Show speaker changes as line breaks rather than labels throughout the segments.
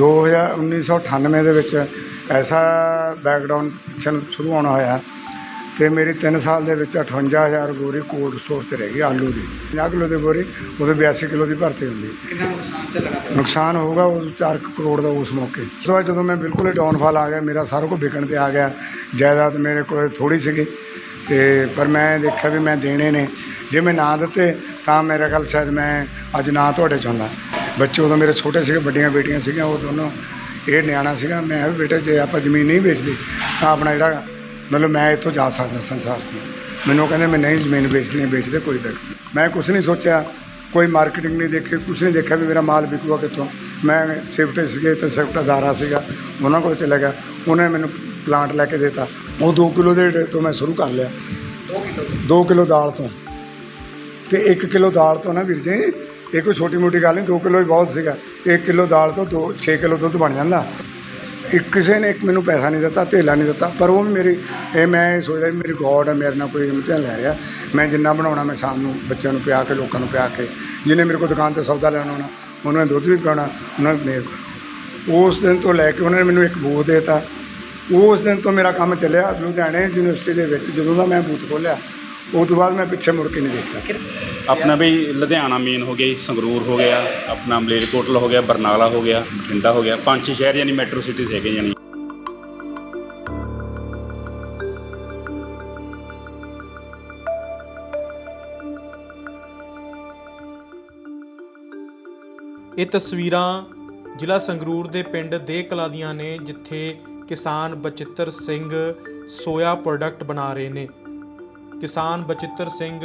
2000 1998 ਦੇ ਵਿੱਚ ਐਸਾ ਬੈਕਡਾਊਨ ਸ਼ੁਰੂ ਹੋਣਾ ਹੋਇਆ ਤੇ ਮੇਰੀ 3 ਸਾਲ ਦੇ ਵਿੱਚ 58000 ਬੋਰੀ ਕੋਲਡ ਸਟੋਰ ਤੇ ਰਹਿ ਗਈ ਆਲੂ ਦੀ। 50 ਕਿਲੋ ਦੀ ਬੋਰੀ ਉਹਦੇ 82 ਕਿਲੋ ਦੀ ਭਰਤੀ ਹੁੰਦੀ।
ਕਿੰਨਾ ਨੁਕਸਾਨ ਪਿਆ?
ਨੁਕਸਾਨ ਹੋਊਗਾ ਉਹ 4 ਕਰੋੜ ਦਾ ਉਸ ਮੌਕੇ। ਬਾਅਦ ਜਦੋਂ ਮੈਂ ਬਿਲਕੁਲ ਹੀ ਡਾਊਨਫਾਲ ਆ ਗਿਆ ਮੇਰਾ ਸਾਰਾ ਕੁਝ ਵਿਕਣ ਤੇ ਆ ਗਿਆ। ਜਾਇਦਾਦ ਮੇਰੇ ਕੋਲ ਥੋੜੀ ਸੀਗੀ ਤੇ ਪਰ ਮੈਂ ਦੇਖਿਆ ਵੀ ਮੈਂ ਦੇਣੇ ਨੇ। ਜੇ ਮੈਂ ਨਾ ਦਿੱਤੇ ਤਾਂ ਮੇਰਾ ਗੱਲ ਸ਼ਾਇਦ ਮੈਂ ਅੱਜ ਨਾ ਤੁਹਾਡੇ ਚ ਹੁੰਦਾ ਬੱਚੇ ਉਦੋਂ ਮੇਰੇ ਛੋਟੇ ਸੀਗੇ ਵੱਡੀਆਂ ਬੇਟੀਆਂ ਸੀਗੀਆਂ ਉਹ ਦੋਨੋਂ ਇਹ ਨਿਆਣਾ ਸੀਗਾ। ਮੈਂ ਵੀ ਬੇਟੇ ਜੇ ਆਪਾਂ ਜ਼ਮੀਨ ਨਹੀਂ ਵੇਚਦੇ ਤਾਂ ਆਪਣਾ ਜਿਹੜਾ ਮਤਲਬ ਮੈਂ ਇੱਥੋਂ ਜਾ ਸਕਦਾ ਸੰਸਾਰ ਤੋਂ। ਮੈਨੂੰ ਕਹਿੰਦੇ ਮੈਂ ਨਹੀਂ ਜ਼ਮੀਨ ਵੇਚਣੀ ਵੇਚਦੇ ਕੋਈ ਦਿੱਕਤ ਮੈਂ ਕੁਝ ਨਹੀਂ ਸੋਚਿਆ ਕੋਈ ਮਾਰਕੀਟਿੰਗ ਨਹੀਂ ਦੇਖੀ ਕੁਝ ਨਹੀਂ ਦੇਖਿਆ ਵੀ ਮੇਰਾ ਮਾਲ ਵਿਕੂਗਾ ਕਿੱਥੋਂ। ਮੈਂ ਸਿਫਟ ਸੀਗੇ ਤੇ ਸਿਫਟ ਅਦਾਰਾ ਸੀਗਾ ਉਹਨਾਂ ਕੋਲ ਚਲਾ ਗਿਆ। ਉਹਨੇ ਮੈਨੂੰ ਪਲਾਂਟ ਲੈ ਕੇ ਦਿੱਤਾ। ਉਹ 2 ਕਿਲੋ ਦੇ ਰੇਟ ਤੋਂ ਮੈਂ ਸ਼ੁਰੂ ਕਰ ਲਿਆ।
2 ਕਿਲੋ?
2 ਕਿਲੋ ਦਾਲ ਤੋਂ। ਤੇ 1 ਕਿਲੋ ਦਾਲ ਤੋਂ ਨਾ ਵੀਰ ਜੀ ਇਹ ਕੋਈ ਛੋਟੀ ਮੋਟੀ ਗੱਲ ਨਹੀਂ 2 ਕਿਲੋ ਹੀ ਬਹੁਤ ਸੀਗਾ। 1 ਕਿਲੋ ਦਾਲ ਤੋਂ 2 6 ਕਿਲੋ ਦੁੱਧ ਬਣ ਜਾਂਦਾ। ਇੱਕ ਕਿਸੇ ਨੇ ਇੱਕ ਮੈਨੂੰ ਪੈਸਾ ਨਹੀਂ ਦਿੱਤਾ, ਧੇਲਾ ਨਹੀਂ ਦਿੱਤਾ, ਪਰ ਉਹ ਵੀ ਮੇਰੀ, ਇਹ ਮੈਂ ਇਹ ਸੋਚਦਾ ਵੀ ਮੇਰੀ ਗੋਡ ਹੈ, ਮੇਰੇ ਨਾਲ ਕੋਈ ਇਮਤਿਹਾਨ ਲੈ ਰਿਹਾ। ਮੈਂ ਜਿੰਨਾ ਬਣਾਉਣਾ, ਮੈਂ ਸ਼ਾਮ ਨੂੰ ਬੱਚਿਆਂ ਨੂੰ ਪਿਆ ਕੇ, ਲੋਕਾਂ ਨੂੰ ਪਿਆ ਕੇ, ਜਿਹਨੇ ਮੇਰੇ ਕੋਲ ਦੁਕਾਨ ਤੇ ਸੌਦਾ ਲੈਣਾ ਹੋਣਾ ਉਹਨਾਂ ਨੇ ਦੁੱਧ ਵੀ ਪਿਆਉਣਾ, ਉਹਨਾਂ ਨੇ ਮੇਰੇ ਉਸ ਦਿਨ ਤੋਂ ਲੈ ਕੇ ਉਹਨਾਂ ਨੇ ਮੈਨੂੰ ਇੱਕ ਬੂਥ ਦੇਤਾ। ਉਸ ਦਿਨ ਤੋਂ ਮੇਰਾ ਕੰਮ ਚੱਲਿਆ, ਲੁਧਿਆਣੇ ਯੂਨੀਵਰਸਿਟੀ ਦੇ ਵਿੱਚ, ਜਦੋਂ ਦਾ ਮੈਂ ਬੂਥ ਖੋਲ੍ਹਿਆ। ਉਸ ਤੋਂ ਬਾਅਦ ਮੈਂ ਪਿੱਛੇ ਮੁੜ ਕੇ ਨਹੀਂ ਦੇਖਿਆ।
ਆਪਣਾ ਵੀ ਲੁਧਿਆਣਾ ਮੇਨ ਹੋ ਗਿਆ ਜੀ ਸੰਗਰੂਰ ਹੋ ਗਿਆ ਆਪਣਾ ਮਲੇਰਕੋਟਲਾ ਹੋ ਗਿਆ ਬਰਨਾਲਾ ਹੋ ਗਿਆ ਬਠਿੰਡਾ ਹੋ ਗਿਆ ਪੰਜ ਛੇ ਸ਼ਹਿਰ ਯਾਨੀ ਮੈਟਰੋ ਸਿਟੀਜ਼ ਹੈਗੇ ਯਾਨੀ।
ਇਹ ਤਸਵੀਰਾਂ ਜ਼ਿਲ੍ਹਾ ਸੰਗਰੂਰ ਦੇ ਪਿੰਡ ਦੇ ਕਲਾ ਦੀਆਂ ਨੇ ਜਿੱਥੇ ਕਿਸਾਨ ਬਚਿੱਤਰ ਸਿੰਘ ਸੋਇਆ ਪ੍ਰੋਡਕਟ ਬਣਾ ਰਹੇ ਨੇ। ਕਿਸਾਨ ਬਚਿੱਤਰ ਸਿੰਘ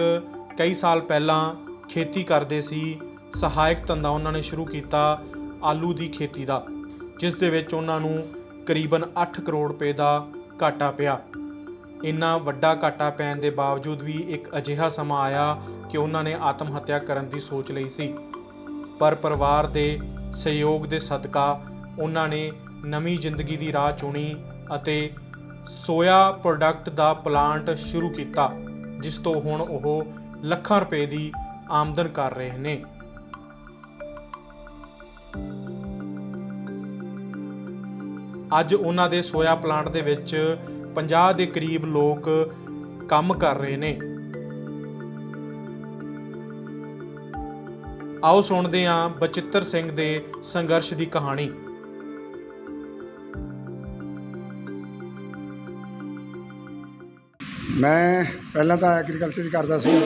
ਕਈ ਸਾਲ ਪਹਿਲਾਂ ਖੇਤੀ ਕਰਦੇ ਸੀ। ਸਹਾਇਕ ਧੰਦਾ ਉਹਨਾਂ ਨੇ ਸ਼ੁਰੂ ਕੀਤਾ ਆਲੂ ਦੀ ਖੇਤੀ ਦਾ, ਜਿਸ ਦੇ ਵਿੱਚ ਉਹਨਾਂ ਨੂੰ ਕਰੀਬਨ 8 ਕਰੋੜ ਰੁਪਏ ਦਾ ਘਾਟਾ ਪਿਆ। ਇੰਨਾ ਵੱਡਾ ਘਾਟਾ ਪੈਣ ਦੇ ਬਾਵਜੂਦ ਵੀ ਇੱਕ ਅਜਿਹਾ ਸਮਾਂ ਆਇਆ ਕਿ ਉਹਨਾਂ ਨੇ ਆਤਮ ਹੱਤਿਆ ਕਰਨ ਦੀ ਸੋਚ ਲਈ ਸੀ। ਪਰ ਪਰਿਵਾਰ ਦੇ ਸਹਿਯੋਗ ਦੇ ਸਦਕਾ ਉਹਨਾਂ ਨੇ ਨਵੀਂ ਜ਼ਿੰਦਗੀ ਦੀ ਰਾਹ ਚੁਣੀ ਅਤੇ ਸੋਇਆ ਪ੍ਰੋਡਕਟ ਦਾ ਪਲਾਂਟ ਸ਼ੁਰੂ ਕੀਤਾ। ਜਿਸ ਤੋਂ ਹੁਣ ਉਹ ਲੱਖਾਂ ਰੁਪਏ ਦੀ ਆਮਦਨ ਕਰ ਰਹੇ ਨੇ। ਅੱਜ ਉਹਨਾਂ ਦੇ ਸੋਇਆ ਪਲਾਂਟ ਦੇ ਵਿੱਚ 50 ਦੇ ਕਰੀਬ ਲੋਕ ਕੰਮ ਕਰ ਰਹੇ ਨੇ। ਆਓ ਸੁਣਦੇ ਹਾਂ ਬਚਿੱਤਰ ਸਿੰਘ ਦੇ ਸੰਘਰਸ਼ ਦੀ ਕਹਾਣੀ।
ਮੈਂ ਪਹਿਲਾਂ ਤਾਂ ਐਗਰੀਕਲਚਰ ਹੀ ਕਰਦਾ ਸੀ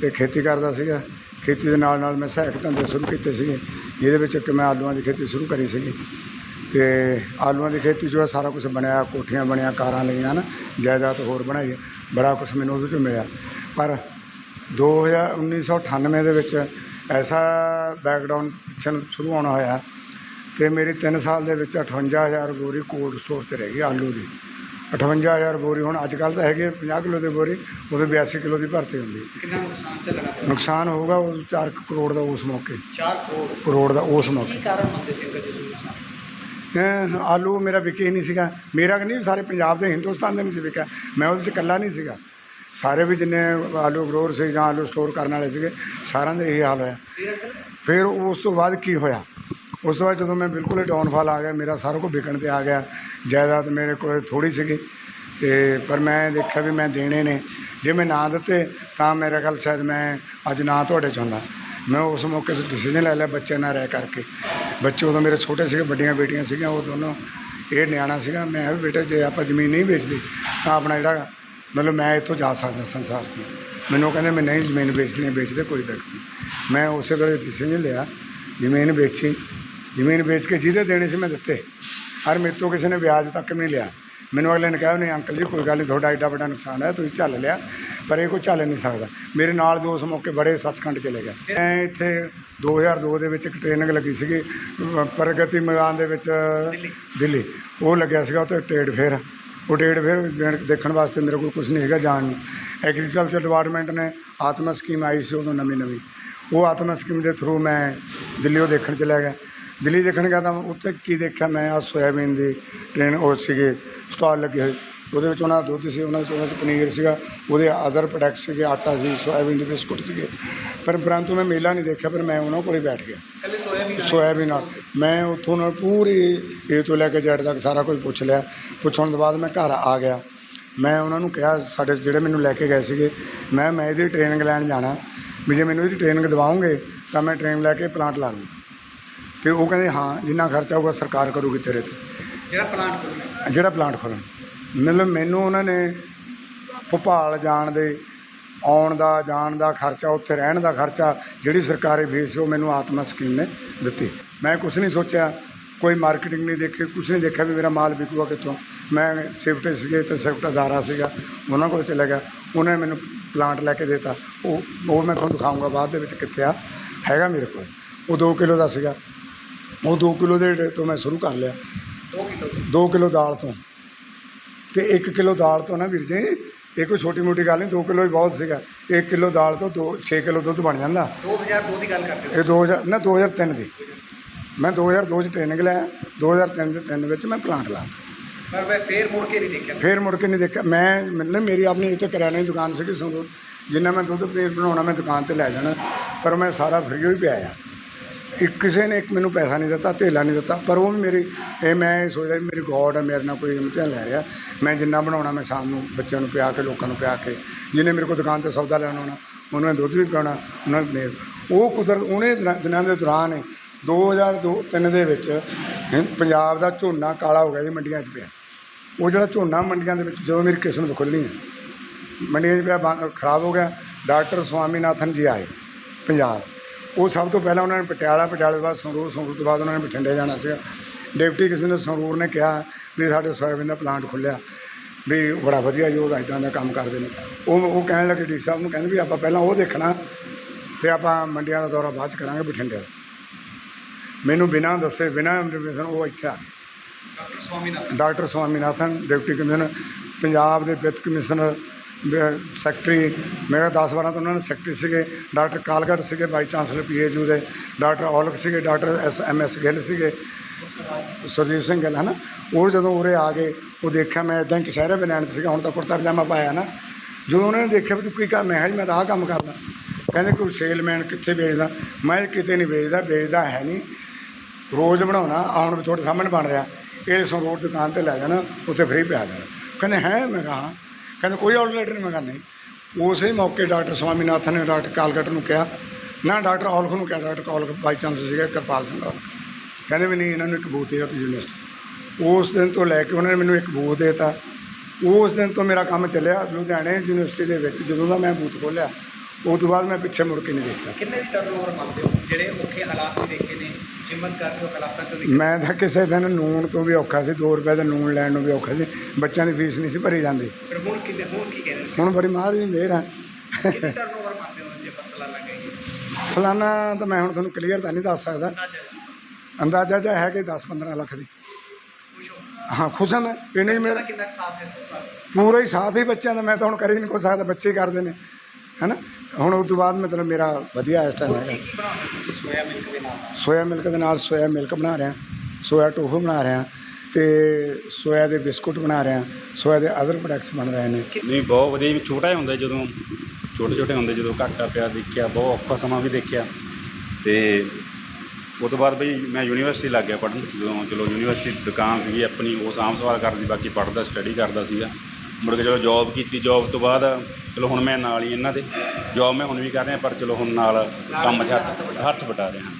ਤੇ ਖੇਤੀ ਕਰਦਾ ਸੀਗਾ। ਖੇਤੀ ਦੇ ਨਾਲ ਨਾਲ ਮੈਂ ਸਹਾਇਕ ਧੰਦੇ ਸ਼ੁਰੂ ਕੀਤੇ ਸੀਗੇ। ਜਿਹਦੇ ਵਿੱਚ ਕਿ ਮੈਂ ਆਲੂਆਂ ਦੀ ਖੇਤੀ ਸ਼ੁਰੂ ਕਰੀ ਸੀਗੀ। ਤੇ ਆਲੂਆਂ ਦੀ ਖੇਤੀ ਜੋ ਹੈ ਸਾਰਾ ਕੁਝ ਬਣਿਆ, ਕੋਠੀਆਂ ਬਣਿਆ, ਕਾਰਾਂ ਲਈਆਂ ਨਾ ਜਾਇਦਾਦ ਹੋਰ ਬਣਾਈ। ਬੜਾ ਕੁਝ ਮੈਨੂੰ ਉਹਦੇ ਚੋਂ ਮਿਲਿਆ। ਪਰ 2000 1998 ਦੇ ਵਿੱਚ ਐਸਾ ਬੈਕਡਾਊਨ ਪਿੱਛੇ ਸ਼ੁਰੂ ਹੋਣਾ ਹੋਇਆ ਤੇ ਮੇਰੀ 3 ਸਾਲ ਦੇ ਵਿੱਚ 58000 ਬੋਰੀ ਕੋਲਡ ਸਟੋਰ ਤੇ ਰਹਿ ਗਈ ਆਲੂ ਦੀ। 58000 ਬੋਰੀ ਹੁਣ ਅੱਜ ਕੱਲ੍ਹ ਤਾਂ ਹੈਗੇ 50 ਕਿਲੋ ਦੀ ਬੋਰੀ ਉਹਦੇ 82 ਕਿਲੋ ਦੀ ਭਰਤੀ ਹੁੰਦੀ
ਕਿੰਨਾ ਨੁਕਸਾਨ ਝੱਲਣਾ ਪਿਆ
ਨੁਕਸਾਨ ਹੋਊਗਾ ਉਹ 4 ਕਰੋੜ ਦਾ ਉਸ ਮੌਕੇ।
4 ਕਰੋੜ?
ਕਰੋੜ ਦਾ ਉਸ ਮੌਕੇ।
ਕੀ ਕਾਰਨ ਮੰਨਦੇ ਸਿੰਘ ਜੀ ਨੁਕਸਾਨ
ਹੈਂ, ਆਲੂ ਮੇਰਾ ਵਿਕੇ ਨਹੀਂ ਸੀਗਾ। ਮੇਰਾ ਨਹੀਂ ਸਾਰੇ ਪੰਜਾਬ ਦੇ ਹਿੰਦੁਸਤਾਨ ਦੇ ਨਹੀਂ ਸੀ ਵਿਕਿਆ। ਮੈਂ ਉਹਦੇ 'ਚ ਇਕੱਲਾ ਨਹੀਂ ਸੀਗਾ। ਸਾਰੇ ਵੀ ਜਿੰਨੇ ਆਲੂ ਗਰੋਰ ਸੀ ਜਾਂ ਆਲੂ ਸਟੋਰ ਕਰਨ ਵਾਲੇ ਸੀਗੇ ਸਾਰਿਆਂ ਦਾ ਇਹ ਹਾਲ ਹੋਇਆ।
ਫਿਰ
ਉਸ ਤੋਂ ਬਾਅਦ ਕੀ ਹੋਇਆ? ਉਸ ਤੋਂ ਬਾਅਦ ਜਦੋਂ ਮੈਂ ਬਿਲਕੁਲ ਹੀ ਡਾਊਨਫਾਲ ਆ ਗਿਆ, ਮੇਰਾ ਸਾਰਾ ਕੁਝ ਵਿਕਣ ਤੇ ਆ ਗਿਆ। ਜਾਇਦਾਦ ਮੇਰੇ ਕੋਲ ਥੋੜ੍ਹੀ ਸੀਗੀ। ਅਤੇ ਪਰ ਮੈਂ ਦੇਖਿਆ ਵੀ ਮੈਂ ਦੇਣੇ ਨੇ। ਜੇ ਮੈਂ ਨਾ ਦਿੱਤੇ, ਤਾਂ ਮੇਰਾ ਗੱਲ ਸ਼ਾਇਦ ਮੈਂ ਅੱਜ ਨਾ ਤੁਹਾਡੇ ਚ ਹੁੰਦਾ ਮੈਂ ਉਸ ਮੌਕੇ 'ਤੇ ਡਿਸੀਜਨ ਲੈ ਲਿਆ ਬੱਚੇ ਨਾਲ ਰਹਿ ਕਰਕੇ। ਬੱਚੇ ਉਦੋਂ ਮੇਰੇ ਛੋਟੇ ਸੀਗੇ, ਵੱਡੀਆਂ ਬੇਟੀਆਂ ਸੀਗੀਆਂ, ਉਹ ਦੋਨੋਂ ਇਹ ਨਿਆਣਾ ਸੀਗਾ। ਮੈਂ ਵੀ ਬੇਟਾ, ਜੇ ਆਪਾਂ ਜ਼ਮੀਨ ਨਹੀਂ ਵੇਚਦੇ, ਤਾਂ ਆਪਣਾ ਜਿਹੜਾ ਮਤਲਬ ਮੈਂ ਇੱਥੋਂ ਜਾ ਸਕਦਾ ਸੰਸਾਰ ਤੋਂ। ਮੈਨੂੰ ਕਹਿੰਦੇ, ਮੈਂ ਨਹੀਂ ਜ਼ਮੀਨ ਵੇਚਣੀ, ਵੇਚਦੇ ਕੋਈ ਦਿੱਕਤ ਨਹੀਂ ਮੈਂ ਉਸੇ ਵੇਲੇ ਡਿਸੀਜਨ ਲਿਆ, ਜ਼ਮੀਨ ਵੇਚੀ। ਜ਼ਮੀਨ ਵੇਚ ਕੇ ਜਿਹਦੇ ਦੇਣੇ ਸੀ ਮੈਂ ਦਿੱਤੇ। ਹਰ ਮੇਰੇ ਤੋਂ ਕਿਸੇ ਨੇ ਵਿਆਜ ਤੱਕ ਨਹੀਂ ਲਿਆ। ਮੈਨੂੰ ਅਗਲੇ ਨੇ ਕਿਹਾ, ਨਹੀਂ ਅੰਕਲ ਜੀ, ਕੋਈ ਗੱਲ ਨਹੀਂ, ਤੁਹਾਡਾ ਐਡਾ ਵੱਡਾ ਨੁਕਸਾਨ ਹੈ ਤੁਸੀਂ ਝੱਲ ਲਿਆ। ਪਰ ਇਹ ਕੋਈ ਝੱਲ ਨਹੀਂ ਸਕਦਾ। ਮੇਰੇ ਨਾਲ ਦੋਸਤ ਮੌਕੇ ਬੜੇ ਸੱਚਖੰਡ ਚਲੇ ਗਏ। ਮੈਂ ਇੱਥੇ 2002 ਦੇ ਵਿੱਚ ਇੱਕ ਟ੍ਰੇਨਿੰਗ ਲੱਗੀ ਸੀਗੀ ਪ੍ਰਗਤੀ ਮੈਦਾਨ ਦੇ ਵਿੱਚ ਦਿੱਲੀ। ਉਹ ਲੱਗਿਆ ਸੀਗਾ, ਉੱਥੇ ਟ੍ਰੇਡ ਫੇਅਰ। ਉਹ ਟ੍ਰੇਡ ਫੇਅਰ ਦੇਖਣ ਵਾਸਤੇ ਮੇਰੇ ਕੋਲ ਕੁਝ ਨਹੀਂ ਹੈਗਾ, ਜਾਣ ਨੂੰ। ਐਗਰੀਕਲਚਰ ਡਿਪਾਰਟਮੈਂਟ ਨੇ ਆਤਮਾ ਸਕੀਮ ਆਈ ਸੀ ਉਦੋਂ ਨਵੀਂ ਨਵੀਂ ਉਹ ਆਤਮਾ ਸਕੀਮ ਦੇ ਥਰੂ ਮੈਂ ਦਿੱਲੀ ਉਹ ਦੇਖਣ ਚਲਿਆ ਗਿਆ। ਦਿੱਲੀ ਦੇਖਣ ਗਿਆ ਤਾਂ ਉੱਥੇ ਕੀ ਦੇਖਿਆ? ਮੈਂ ਆ ਸੋਇਆਬੀਨ ਦੀ ਟ੍ਰੇਨ ਉਹ ਸੀਗੇ ਸਟਾਲ ਲੱਗੇ ਹੋਏ। ਉਹਦੇ ਵਿੱਚ ਉਹਨਾਂ ਦਾ ਦੁੱਧ ਸੀ ਉਹਨਾਂ ਦੇ ਵਿੱਚ ਪਨੀਰ ਸੀਗਾ ਉਹਦੇ ਅਦਰ ਪ੍ਰੋਡਕਟ ਸੀਗੇ ਆਟਾ ਸੀ ਸੋਇਆਬੀਨ ਦੇ ਬਿਸਕੁਟ ਸੀਗੇ। ਪਰ ਪਰੰਤੂ ਮੈਂ ਮੇਲਾ ਨਹੀਂ ਦੇਖਿਆ ਪਰ ਮੈਂ ਉਹਨਾਂ ਕੋਲ ਹੀ ਬੈਠ ਗਿਆ।
ਸੋਇਆਬੀਨ
ਸੋਇਆਬੀਨ ਨਾਲ ਮੈਂ ਉੱਥੋਂ ਨਾਲ ਪੂਰੀ ਏ ਤੋਂ ਲੈ ਕੇ ਜੈਡ ਤੱਕ ਸਾਰਾ ਕੁਝ ਪੁੱਛ ਲਿਆ। ਪੁੱਛਣ ਤੋਂ ਬਾਅਦ ਮੈਂ ਘਰ ਆ ਗਿਆ। ਮੈਂ ਉਹਨਾਂ ਨੂੰ ਕਿਹਾ ਸਾਡੇ ਜਿਹੜੇ ਮੈਨੂੰ ਲੈ ਕੇ ਗਏ ਸੀਗੇ ਮੈਂ ਮੈਂ ਇਹਦੀ ਟ੍ਰੇਨਿੰਗ ਲੈਣ ਜਾਣਾ। ਵੀ ਜੇ ਮੈਨੂੰ ਇਹਦੀ ਟ੍ਰੇਨਿੰਗ ਦਿਵਾਓਗੇ ਤਾਂ ਮੈਂ ਟ੍ਰੇਨ ਲੈ ਕੇ ਪਲਾਂਟ ਲਾ ਲੂੰਗਾ ਤੇ ਉਹ ਕਹਿੰਦੇ ਹਾਂ ਜਿੰਨਾ ਖਰਚਾ ਹੋਊਗਾ ਸਰਕਾਰ ਕਰੂਗੀ ਤੇਰੇ ਤੇ।
ਜਿਹੜਾ ਪਲਾਂਟ ਖੋਲ੍ਹਣਾ
ਜਿਹੜਾ ਪਲਾਂਟ ਖੋਲ੍ਹਣ। ਮਤਲਬ ਮੈਨੂੰ ਉਹਨਾਂ ਨੇ ਭੋਪਾਲ ਜਾਣ ਦੇ ਆਉਣ ਦਾ ਜਾਣ ਦਾ ਖਰਚਾ ਉੱਥੇ ਰਹਿਣ ਦਾ ਖਰਚਾ ਜਿਹੜੀ ਸਰਕਾਰੀ ਫੀਸ ਉਹ ਮੈਨੂੰ ਆਤਮਾ ਸਕੀਮ ਨੇ ਦਿੱਤੀ। ਮੈਂ ਕੁਝ ਨਹੀਂ ਸੋਚਿਆ ਕੋਈ ਮਾਰਕੀਟਿੰਗ ਨਹੀਂ ਦੇਖੀ ਕੁਝ ਨਹੀਂ ਦੇਖਿਆ ਵੀ ਮੇਰਾ ਮਾਲ ਵਿਕੂਗਾ ਕਿੱਥੋਂ। ਮੈਂ ਸਿਫਟ ਸੀਗੇ ਤੇ ਸਿਫਟ ਅਦਾਰਾ ਸੀਗਾ ਉਹਨਾਂ ਕੋਲ ਚਲਾ ਗਿਆ। ਉਹਨੇ ਮੈਨੂੰ ਪਲਾਂਟ ਲੈ ਕੇ ਦਿੱਤਾ। ਉਹ ਉਹ ਮੈਂ ਤੁਹਾਨੂੰ ਦਿਖਾਊਂਗਾ ਬਾਅਦ ਦੇ ਵਿੱਚ ਕਿੱਥੇ ਆ। ਹੈਗਾ ਮੇਰੇ ਕੋਲ। ਉਹ 2 ਕਿਲੋ ਦਾ ਸੀਗਾ। ਉਹ 2 ਕਿਲੋ ਦੇ ਤੋਂ ਮੈਂ ਸ਼ੁਰੂ ਕਰ ਲਿਆ।
2 ਕਿਲੋ
2 ਕਿਲੋ ਦਾਲ ਤੋਂ। ਤੇ 1 ਕਿਲੋ ਦਾਲ ਤੋਂ ਨਾ ਵੀਰ ਜੀ ਇਹ ਕੋਈ ਛੋਟੀ ਮੋਟੀ ਗੱਲ ਨਹੀਂ 2 ਕਿਲੋ ਹੀ ਬਹੁਤ ਸੀਗਾ। 1 ਕਿਲੋ ਦਾਲ ਤੋਂ 2 6 ਕਿਲੋ ਦੁੱਧ ਬਣ ਜਾਂਦਾ।
2002 ਦੀ ਗੱਲ ਕਰਦੇ
ਇਹ 2000 ਨਾ 2003 ਦੀ। ਮੈਂ 2002 ਚ ਟ੍ਰੇਨਿੰਗ ਲਿਆ 2003 ਦੇ ਤਿੰਨ ਵਿੱਚ ਮੈਂ ਪਲਾਂਟ ਲਾ
ਪਰ ਮੈਂ ਫੇਰ ਮੁੜ ਕੇ ਨਹੀਂ ਦੇਖਿਆ।
ਫੇਰ ਮੁੜ ਕੇ ਨਹੀਂ ਦੇਖਿਆ। ਮੈਂ ਮਤਲਬ ਮੇਰੀ ਆਪਣੀ ਇੱਥੇ ਕਰਿਆਨੇ ਦੀ ਦੁਕਾਨ ਸੀਗੀ ਸੰਗਰੂਰ। ਜਿੰਨਾ ਮੈਂ ਦੁੱਧ ਪਨੀਰ ਬਣਾਉਣਾ ਮੈਂ ਦੁਕਾਨ ਤੇ ਲੈ ਜਾਣਾ ਪਰ ਮੈਂ ਸਾਰਾ ਫਰੀ ਹੀ ਪਿਆ ਆ। ਇੱਕ ਕਿਸੇ ਨੇ ਇੱਕ ਮੈਨੂੰ ਪੈਸਾ ਨਹੀਂ ਦਿੱਤਾ, ਧੇਲਾ ਨਹੀਂ ਦਿੱਤਾ, ਪਰ ਉਹ ਵੀ ਮੇਰੀ, ਇਹ ਮੈਂ ਇਹ ਸੋਚਦਾ ਵੀ ਮੇਰੀ ਗੋਡ ਹੈ ਮੇਰੇ ਨਾਲ ਕੋਈ ਇਮਤਿਹਾਨ ਲੈ ਰਿਹਾ। ਮੈਂ ਜਿੰਨਾ ਬਣਾਉਣਾ, ਮੈਂ ਸ਼ਾਮ ਨੂੰ ਬੱਚਿਆਂ ਨੂੰ ਪਿਆ ਕੇ, ਲੋਕਾਂ ਨੂੰ ਪਿਆ ਕੇ, ਜਿਹਨੇ ਮੇਰੇ ਕੋਲ ਦੁਕਾਨ ਤੇ ਸੌਦਾ ਲੈਣ ਆਉਣਾ, ਉਹਨੂੰ ਮੈਂ ਦੁੱਧ ਵੀ ਪਿਆਉਣਾ, ਉਹਨਾਂ ਨੂੰ ਉਹ ਕੁਦਰਤ, ਉਹਨੇ ਦਿਨਾਂ- ਦਿਨਾਂ ਦੇ ਦੌਰਾਨ 2002 3 ਦੇ ਵਿੱਚ ਹਿੰ- ਪੰਜਾਬ ਦਾ ਝੋਨਾ ਕਾਲਾ ਹੋ ਗਿਆ ਜੀ ਮੰਡੀਆਂ 'ਚ ਪਿਆ। ਉਹ ਜਿਹੜਾ ਝੋਨਾ ਮੰਡੀਆਂ ਦੇ ਵਿੱਚ ਜਦੋਂ ਮੇਰੀ ਕਿਸਮਤ ਖੁੱਲ੍ਹੀ ਹੈ ਮੰਡੀਆਂ 'ਚ ਪਿਆ ਬੰਦ- ਖਰਾਬ ਹੋ ਗਿਆ, ਡਾਕਟਰ ਸਵਾਮੀਨਾਥਨ ਜੀ ਆਏ, ਪੰਜਾਬ। ਉਹ ਸਭ ਤੋਂ ਪਹਿਲਾਂ ਉਹਨਾਂ ਨੇ ਪਟਿਆਲਾ ਪਟਿਆਲੇ ਤੋਂ ਬਾਅਦ ਸੰਗਰੂਰ ਸੰਗਰੂਰ ਤੋਂ ਬਾਅਦ ਉਹਨਾਂ ਨੇ ਬਠਿੰਡੇ ਜਾਣਾ ਸੀਗਾ। ਡਿਪਟੀ ਕਮਿਸ਼ਨਰ ਸੰਗਰੂਰ ਨੇ ਕਿਹਾ ਵੀ ਸਾਡੇ ਸੋਇਆਬੀਨ ਦਾ ਪਲਾਂਟ ਖੁੱਲਿਆ ਵੀ ਬੜਾ ਵਧੀਆ ਜੀ ਉਹ ਇੱਦਾਂ ਦਾ ਕੰਮ ਕਰਦੇ ਨੇ। ਉਹ ਉਹ ਕਹਿਣ ਲੱਗੇ ਡੀ ਸਾਹਿਬ ਨੂੰ ਕਹਿੰਦੇ ਵੀ ਆਪਾਂ ਪਹਿਲਾਂ ਉਹ ਦੇਖਣਾ ਤੇ ਆਪਾਂ ਮੰਡੀਆਂ ਦਾ ਦੌਰਾ ਬਾਅਦ ਚ ਕਰਾਂਗੇ ਬਠਿੰਡੇ ਦਾ। ਮੈਨੂੰ ਬਿਨਾਂ ਦੱਸੇ ਬਿਨਾਂ ਇਨਫੋਰਮੇਸ਼ਨ ਉਹ ਇੱਥੇ ਆ ਗਏ।
Doctor Swaminathan.
Doctor Swaminathan deputy commissioner Punjab ਦੇ ਵਿੱਤ ਕਮਿਸ਼ਨਰ ਸੈਕਟਰੀ ਮੇਰਾ 10 12 ਤੋਂ ਉਹਨਾਂ ਨੇ ਸੈਕਟਰੀ ਸੀਗੇ, ਡਾਕਟਰ ਕਾਲਗੜ ਸੀਗੇ ਵਾਈਸ ਚਾਂਸਲਰ ਪੀਏਯੂ ਦੇ, ਡਾਕਟਰ ਔਲਖ ਸੀਗੇ, doctor S, M S Gill ਸੀਗੇ, ਸੁਰਜੀਤ ਸਿੰਘ ਗਿੱਲ, ਹਨਾ? ਉਹ ਜਦੋਂ ਉਰੇ ਆ ਗਏ, ਉਹ ਦੇਖਿਆ ਮੈਂ ਇਦਾਂ ਕਸ਼ਹਿਰੇ ਬਨੈਣ ਸੀਗਾ, ਹੁਣ ਤਾਂ ਕੁੜਤਾ ਪਜਾਮਾ ਪਾਇਆ ਨਾ। ਜਦੋਂ ਉਹਨਾਂ ਨੇ ਦੇਖਿਆ ਵੀ ਤੂੰ ਕੀ ਕਰ ਮੈਂ ਕਿਹਾ ਮੈਂ ਤਾਂ ਆਹ ਕੰਮ ਕਰਦਾ। ਕਹਿੰਦੇ ਕੋਈ ਸੇਲਮੈਨ ਕਿੱਥੇ ਵੇਚਦਾ? ਮੈਂ ਕਿਤੇ ਨਹੀਂ ਵੇਚਦਾ ਵੇਚਦਾ ਹੈ ਨਹੀਂ। ਰੋਜ਼ ਬਣਾਉਣਾ ਆਉਣ ਹੁਣ ਵੀ ਤੁਹਾਡੇ ਸਾਹਮਣੇ ਬਣ ਰਿਹਾ। ਇਹ ਰੋਡ ਦੁਕਾਨ ਤੇ ਲੈ ਜਾਣਾ, ਉੱਥੇ ਫ੍ਰੀ ਪਿਆ ਦੇਣਾ। ਕਹਿੰਦੇ ਹੈ? ਮੈਂ ਕਿਹਾ ਹਾਂ। ਕਹਿੰਦੇ ਕੋਈ ਆਊਟਲੈਟ ਨਹੀਂ। ਮੈਂ ਕਿਹਾ ਉਸੇ ਮੌਕੇ ਡਾਕਟਰ ਸਵਾਮੀਨਾਥਨ ਨੇ ਡਾਕਟਰ ਕਾਲਗਟ ਨੂੰ ਕਿਹਾ, ਨਾ ਡਾਕਟਰ ਔਲਖ ਨੂੰ ਕਿਹਾ, ਡਾਕਟਰ ਔਲਖ ਬਾਈ ਚਾਂਸ ਸੀਗਾ ਕਿਰਪਾਲ ਸਿੰਘ ਔਲਖ। ਕਹਿੰਦੇ ਵੀ ਨਹੀਂ, ਇਹਨਾਂ ਨੂੰ ਇੱਕ ਬੂਥ ਦੇ ਦਿੱਤਾ ਯੂਨੀਵਰਸਿਟੀ ਉਸ ਦਿਨ ਤੋਂ ਲੈ ਕੇ ਉਹਨਾਂ ਨੇ ਮੈਨੂੰ ਇੱਕ ਬੂਥ ਦੇ ਦਿੱਤਾ। ਉਸ ਦਿਨ ਤੋਂ ਮੇਰਾ ਕੰਮ ਚੱਲਿਆ ਲੁਧਿਆਣੇ ਯੂਨੀਵਰਸਿਟੀ ਦੇ ਵਿੱਚ, ਜਦੋਂ ਦਾ ਮੈਂ ਬੂਥ ਖੋਲ੍ਹਿਆ। ਉਸ ਤੋਂ ਬਾਅਦ ਮੈਂ ਪਿੱਛੇ ਮੁੜ ਕੇ ਨਹੀਂ ਦੇਖਿਆ।
ਕਿੰਨੇ ਦੀ ਟਰਨਓਵਰ ਮੰਗਦੇ ਹੋ? ਜਿਹੜੇ ਔਖੇ ਹਾਲਾਤ ਵੀ ਦੇਖੇ ਨੇ ਹਿੰਮਤ ਕਰਕੇ ਉਹ ਹਾਲਾਤਾਂ ਚੋਂ ਨਿਕਲ
ਮੈਂ ਤਾਂ ਕਿਸੇ ਦਿਨ ਨੂਨ ਤੋਂ ਵੀ ਔਖਾ ਸੀ 2 ਰੁਪਏ ਦਾ ਨੂਨ ਲੈਣ ਨੂੰ ਵੀ ਔਖਾ ਸੀ। ਬੱਚਿਆਂ ਦੀ ਫੀਸ ਨਹੀਂ ਸੀ ਭਰੀ ਜਾਂਦੀ।
ਪਰ ਹੁਣ ਕਿੰਨੇ ਹੁਣ ਕੀ ਕਹਿੰਦੇ
ਹੁਣ ਬੜੀ ਮਾਰ ਦੀ ਮਿਹਰ ਆ।
ਕਿੰਨੇ ਟਰਨਓਵਰ ਮੰਗਦੇ ਹੋ ਜੇ ਫਸਲਾਂ ਲੱਗੇਗੀ
ਸਾਲਾਨਾ ਤਾਂ ਮੈਂ ਹੁਣ ਤੁਹਾਨੂੰ ਕਲੀਅਰ ਤਾਂ ਨਹੀਂ ਦੱਸ ਸਕਦਾ।
ਨਾ
ਅੰਦਾਜ਼ਾ ਜਿਹਾ ਹੈ ਕਿ 10-15 ਲੱਖ ਦੀ।
ਖੁਸ਼ ਹੋ?
ਹਾਂ ਖੁਸ਼ ਹਾਂ ਮੈਂ। ਇਹਨੇ ਹੀ
ਮੇਰਾ
ਮੇਰਾ
ਕਿੰਨਾ ਕੁ ਸਾਥ ਹੈ ਸਰਕਾਰ
ਪੂਰਾ ਹੀ ਸਾਥ ਹੀ ਬੱਚਿਆਂ ਦਾ। ਮੈਂ ਤਾਂ ਹੁਣ ਕਰ ਹੀ ਨਹੀਂ ਕੁਛ ਸਕਦਾ। ਬੱਚੇ ਹੀ ਕਰਦੇ ਨੇ। ਹੈਨਾ? ਹੁਣ ਉਸ ਤੋਂ ਬਾਅਦ ਮਤਲਬ ਮੇਰਾ ਵਧੀਆ ਇਸ ਟਾਈਮ ਹੈਗਾ।
ਸੋਇਆ ਮਿਲਕ ਦੇ ਨਾਲ
ਸੋਇਆ ਮਿਲਕ ਦੇ ਨਾਲ ਸੋਇਆ ਮਿਲਕ ਬਣਾ ਰਿਹਾ, ਸੋਇਆ ਟੋਫੂ ਬਣਾ ਰਿਹਾ ਤੇ ਸੋਇਆ ਦੇ ਬਿਸਕੁਟ ਬਣਾ ਰਿਹਾ, ਸੋਇਆ ਦੇ ਅਦਰ ਪ੍ਰੋਡਕਟਸ ਬਣ ਰਹੇ ਨੇ।
ਨਹੀਂ, ਬਹੁਤ ਵਧੀਆ ਵੀ ਛੋਟਾ ਹੀ ਹੁੰਦਾ ਜਦੋਂ, ਛੋਟੇ ਛੋਟੇ ਹੁੰਦੇ ਜਦੋਂ ਘਾਟਾ ਪਿਆ ਦੇਖਿਆ, ਬਹੁਤ ਔਖਾ ਸਮਾਂ ਵੀ ਦੇਖਿਆ। ਤੇ ਉਹ ਤੋਂ ਬਾਅਦ ਬਈ ਮੈਂ ਯੂਨੀਵਰਸਿਟੀ ਲੱਗ ਗਿਆ ਪੜ੍ਹਨ, ਜਦੋਂ ਚਲੋ ਯੂਨੀਵਰਸਿਟੀ ਦੁਕਾਨ ਸੀਗੀ ਆਪਣੀ, ਉਹ ਸਾਂਭ ਸੰਭਾਲ ਕਰਦੀ, ਬਾਕੀ ਪੜ੍ਹਦਾ ਸਟੱਡੀ ਕਰਦਾ ਸੀਗਾ। ਮੁੜ ਕੇ ਚਲੋ ਜੌਬ ਕੀਤੀ ਜੌਬ ਤੋਂ ਬਾਅਦ ਚਲੋ ਹੁਣ ਮੈਂ ਨਾਲ ਹੀ ਇਹਨਾਂ ਦੇ ਜੌਬ ਮੈਂ ਹੁਣ ਵੀ ਕਰ ਰਿਹਾ, ਪਰ ਚਲੋ ਹੁਣ ਨਾਲ ਕੰਮ 'ਚ ਹੱਥ ਹੱਥ ਵਟਾ ਰਿਹਾ।